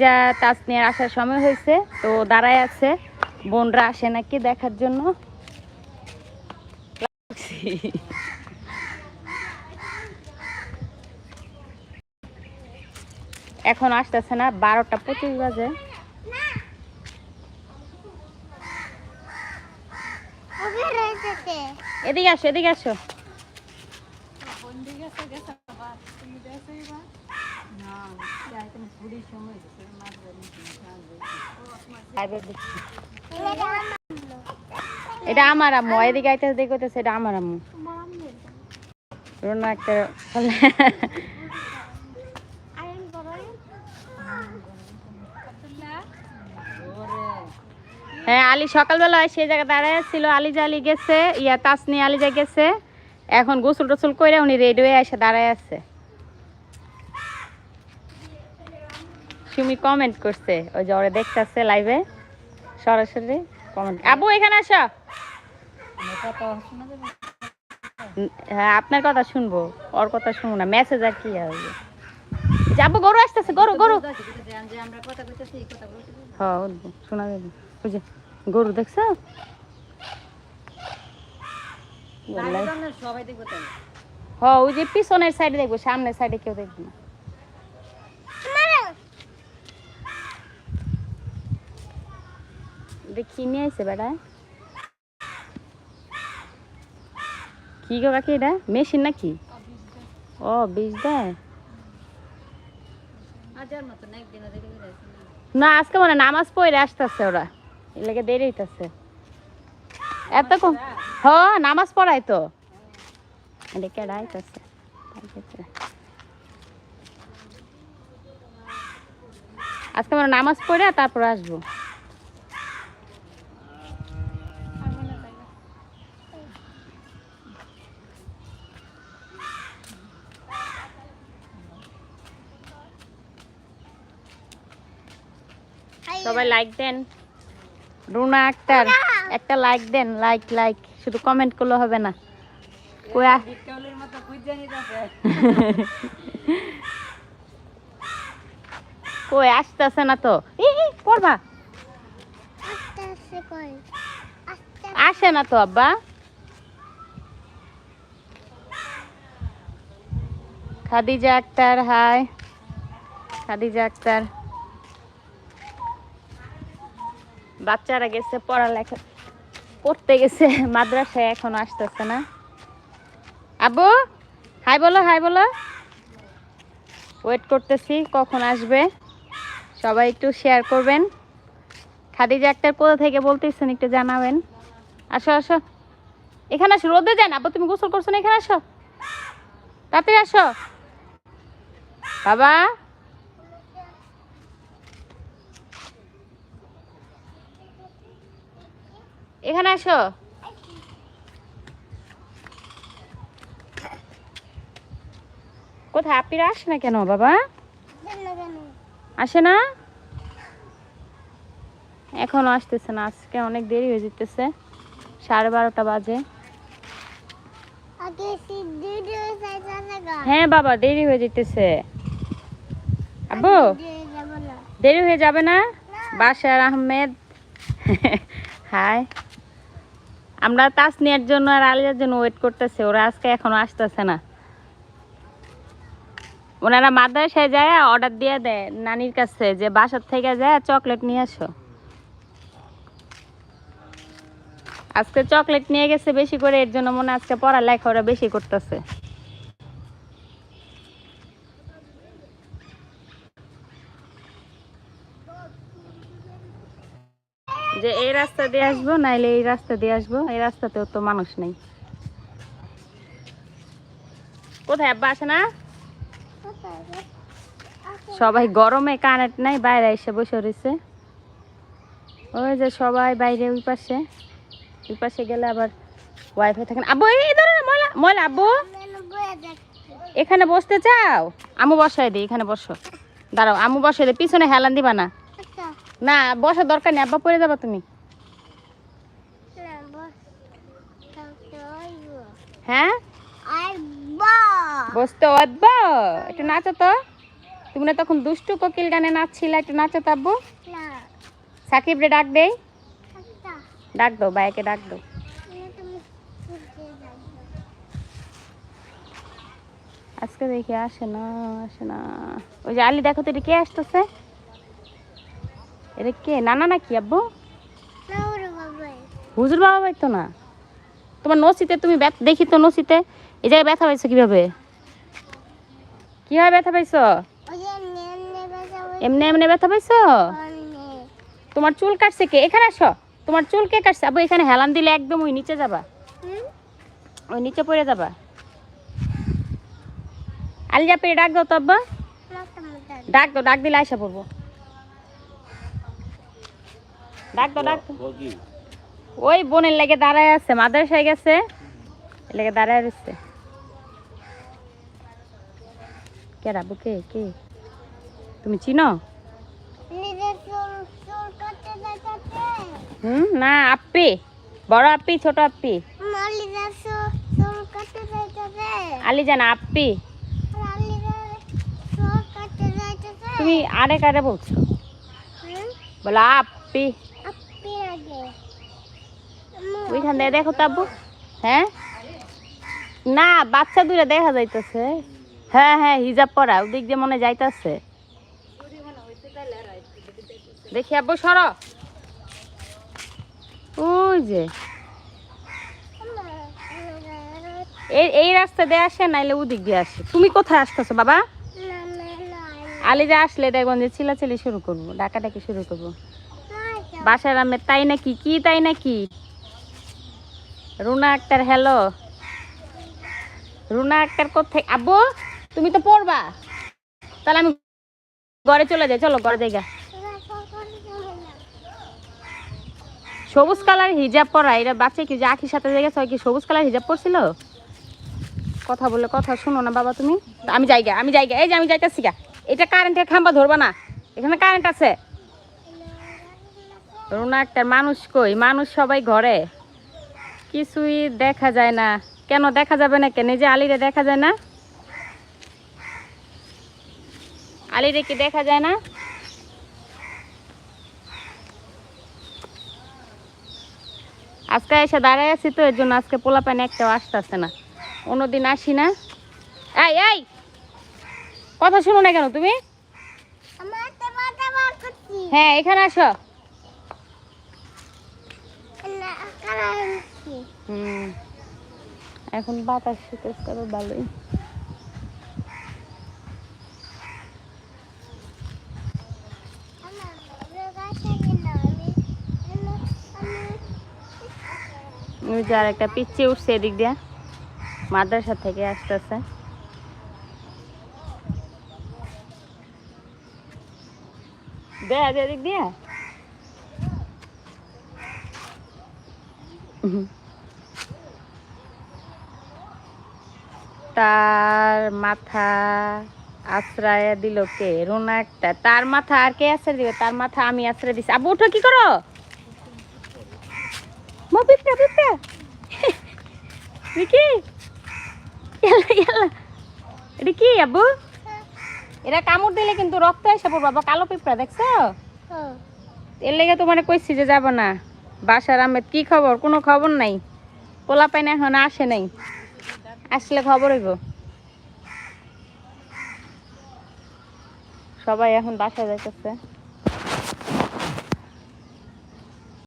যা তাস নিয়ে আসার সময় হয়েছে তো দাঁড়ায় আছে। বোনরা আসে নাকি দেখার জন্য? এখন আসতেছে না বারোটা পঁচিশ বাজে। এদিকে আসো এদিকে আসো। এটা আমার আম্মু, এদিকে আইতে এটা আমার আম্মু। হ্যাঁ আলী সকালবেলা সেই জায়গায় দাঁড়ায় ছিল, আলী জালি গেছে, ইয়া তাসনি আলী যা গেছে, এখন গোসল টোসল করে উনি রেডি হয়ে এসে দাঁড়ায় আছে। সুমি কমেন্ট করছে। ওই যে ওরা দেখতেছে লাইভে সরাসরি কমেন্ট আবু এখানে আসো। হ্যাঁ আপনার কথা শুনব। ওর কথা শুনব না। মেসেজ আর কি হবে যাব গরু আসতেছে। গরু গরু। হ্যাঁ শোনা যাবে। ওই যে গরু দেখছ। হ্যাঁ ওই যে পিছনের সাইডে দেখব। সামনের সাইডে কেউ দেখবে না। দেখি নিয়ে আসছে বেটা কি গো কাকি এটা? মেশিন নাকি? ও বীজ দেয় না আজকে মানে নামাজ পড়ে আসতেছে ওরা। এর লেগে দেরি হইতাছে। এত কম হ নামাজ পড়াই তো। এটা কেডা আইতাছে? আজকে মানে নামাজ পড়ে তারপর আসব। সবাই লাইক দেন। রুনা আক্তার একটা লাইক দেন লাইক লাইক শুধু কমেন্ট করলে হবে না। কয়া? কই আসতেছে না তো? ই ই, পড়বা। আসে না তো আব্বা। খাদিজা আক্তার হাই খাদিজা আক্তার। বাচ্চারা গেছে, পড়ালেখা পড়তে গেছে, মাদ্রাসায় এখনও আসতেছে না। আব্বু হাই বলো হাই বলো। ওয়েট করতেছি, কখন আসবে? সবাই একটু শেয়ার করবেন। খাদিজা একটার কোথা থেকে বলতেছেন একটু জানাবেন। আসো আসো। এখানে আসো, রোদে যান। আব্বু তুমি গোসল করছ না, এখানে আসো। তাড়াতাড়ি আসো। বাবা। এখানে আসো। কোথায় আপিরা আসে না কেন বাবা? আসে না? এখনও আসতেছে না আজকে অনেক দেরি হয়ে যেতেছে। সাড়ে বারোটা বাজে। হ্যাঁ বাবা দেরি হয়ে যেতেছে। আব্বু দেরি হয়ে যাবে না। বাসার আহমেদ। হাই আমরা তাস তাসনিয়ার জন্য আর আলিয়ার জন্য ওয়েট করতেছে, ওরা আজকে এখনও আসতেছে না। ওনারা মাদ্রাসায় যায় অর্ডার দিয়ে দেয় নানির কাছে যে বাসার থেকে যায় চকলেট নিয়ে আসো। আজকে চকলেট নিয়ে গেছে বেশি করে, এর জন্য মনে আজকে পড়ালেখা ওরা বেশি করতেছে। যে এই রাস্তা দিয়ে আসব, নাইলে এই রাস্তা দিয়ে আসব। এই রাস্তাতেও তো মানুষ নেই। কোথায় আব্বা আসে না? সবাই গরমে কারেন্ট নাই, বাইরে এসে বসে রয়েছে। ওই যে সবাই বাইরে ওই পাশে। ওই পাশে গেলে আবার ওয়াইফাই থাকে না। আব্বু, এই ধরে ময়লা ময়লা, আব্বু। এখানে বসতে চাও? আমু বসাই দিই এখানে বসো। দাঁড়াও আমু বসাই দিই পিছনে হেলান দিবা না। না, বসার দরকার নেই, আব্বা পড়ে যাবা তুমি। হ্যাঁ? বসতে অদ্বা একটু নাচো তো। তুমি না তখন দুষ্টু কোকিল গানে নাচছিলে, একটু নাচো তো আব্বু। সাকিব রে ডাক দেই। ডাক দো বাইকে ডাক দো আজকে দেখি আসে না আসে না। ওই যে আলি দেখো তো, এটা কে আসতেছে? এটা কে? নানা নাকি আব্বু? হুজুর বাবা ভাই তো না। তোমার নসিতে তুমি দেখি তো নসিতে। এই জায়গায় ব্যথা পাইছো কীভাবে? কীভাবে ব্যথা পাইছো? এমনি এমনি ব্যথা পাইছো। তোমার চুল কাটছে কে? এখানে আসো। তোমার চুল কে কাটছে? আবু এখানে হেলান দিলে একদম ওই নিচে যাবা। ওই নিচে পড়ে যাবা। আলিজা পেয়ে ডাক দাও তো আব্বা। ডাক দাও ডাক দিলে আইসা পড়ব। ডাক দাও ডাক ওই বোনের লেগে দাঁড়ায় আছে মাদ্রাসায় গেছে। এর লেগে দাঁড়ায় রয়েছে। কে রাবু কে তুমি চিনো? হুম না আপ্পি। বড় আপ্পি ছোট চুল আলি জানা যাইতেছে তুমি আরে কারে বলছো? বলো আপ্পি ওইখান থেকে দেখো তো হ্যাঁ? না বাচ্চা দুইটা দেখা যাইতেছে। হ্যাঁ হ্যাঁ হিজাব পরা ওদিক দিয়ে মনে যাইতাছে। দেখি আব্বু সর। ওই যে। এই এই রাস্তা দিয়ে আসে নাইলে ওদিক দিয়ে আসে। তুমি কোথায় আসতেছো বাবা? আলিজা আসলে দেখবেন যে চিলাচিলি শুরু করব ডাকাডাকি শুরু করব। বাসার আমের তাই নাকি? কি তাই নাকি? রুনা আক্তার হ্যালো রুনা আক্তার কোথায় আব্বু তুমি তো পড়বা। তাহলে আমি ঘরে চলে যাই চলো ঘরে গা। সবুজ কালার হিজাব পরা এটা বাচ্চা কি যে আখির সাথে জায়গা কি সবুজ কালার হিজাব পরছিল? কথা বলে কথা শোনো না বাবা তুমি। আমি যাই গা, আমি যাই গা। এই যে আমি যাইতেছি গা। এটা কারেন্টের খাম্বা ধরবা না। এখানে কারেন্ট আছে। রুনা একটা মানুষ কই? মানুষ সবাই ঘরে। কিছুই দেখা যায় না। কেন দেখা যাবে না কেন? যে আলিরে দেখা যায় না? আলিরে কি দেখা যায় না? আজকে এসে দাঁড়ায় আছি তো এর জন্য আজকে পোলা পানি একটাও আসতেছে না। অন্যদিন আসি না। এই এই! কথা শুনো না কেন তুমি? হ্যাঁ এখানে আসো না কালার আনছি এখন বাতাস শীতের তবে ভালোই। যে আর একটা পিচ্ছি উঠছে এদিক দিয়া। মাদ্রাসা থেকে আসতেছে। যায় এদিক দিয়া। তার মাথা আশ্রয় দিল কে? রোনা একটা। তার মাথা আর কে আশ্রয় দিবে? তার মাথা আমি আশ্রয় দিছি। আবু উঠো কি করো? মা পিঁপড়া পিঁপড়া। এরা কামড় দিলে কিন্তু রক্ত এসে পড়ব বাবা কালো পিঁপড়া দেখছ? হুম এর লেগে তোমার কইছি যে যাব না। বাসার আহমেদ কি খবর? কোনো খবর নাই। পোলা পাইনা এখন আসে নাই। আসলে খবর হইব। সবাই এখন বাসায় যাইতেছে।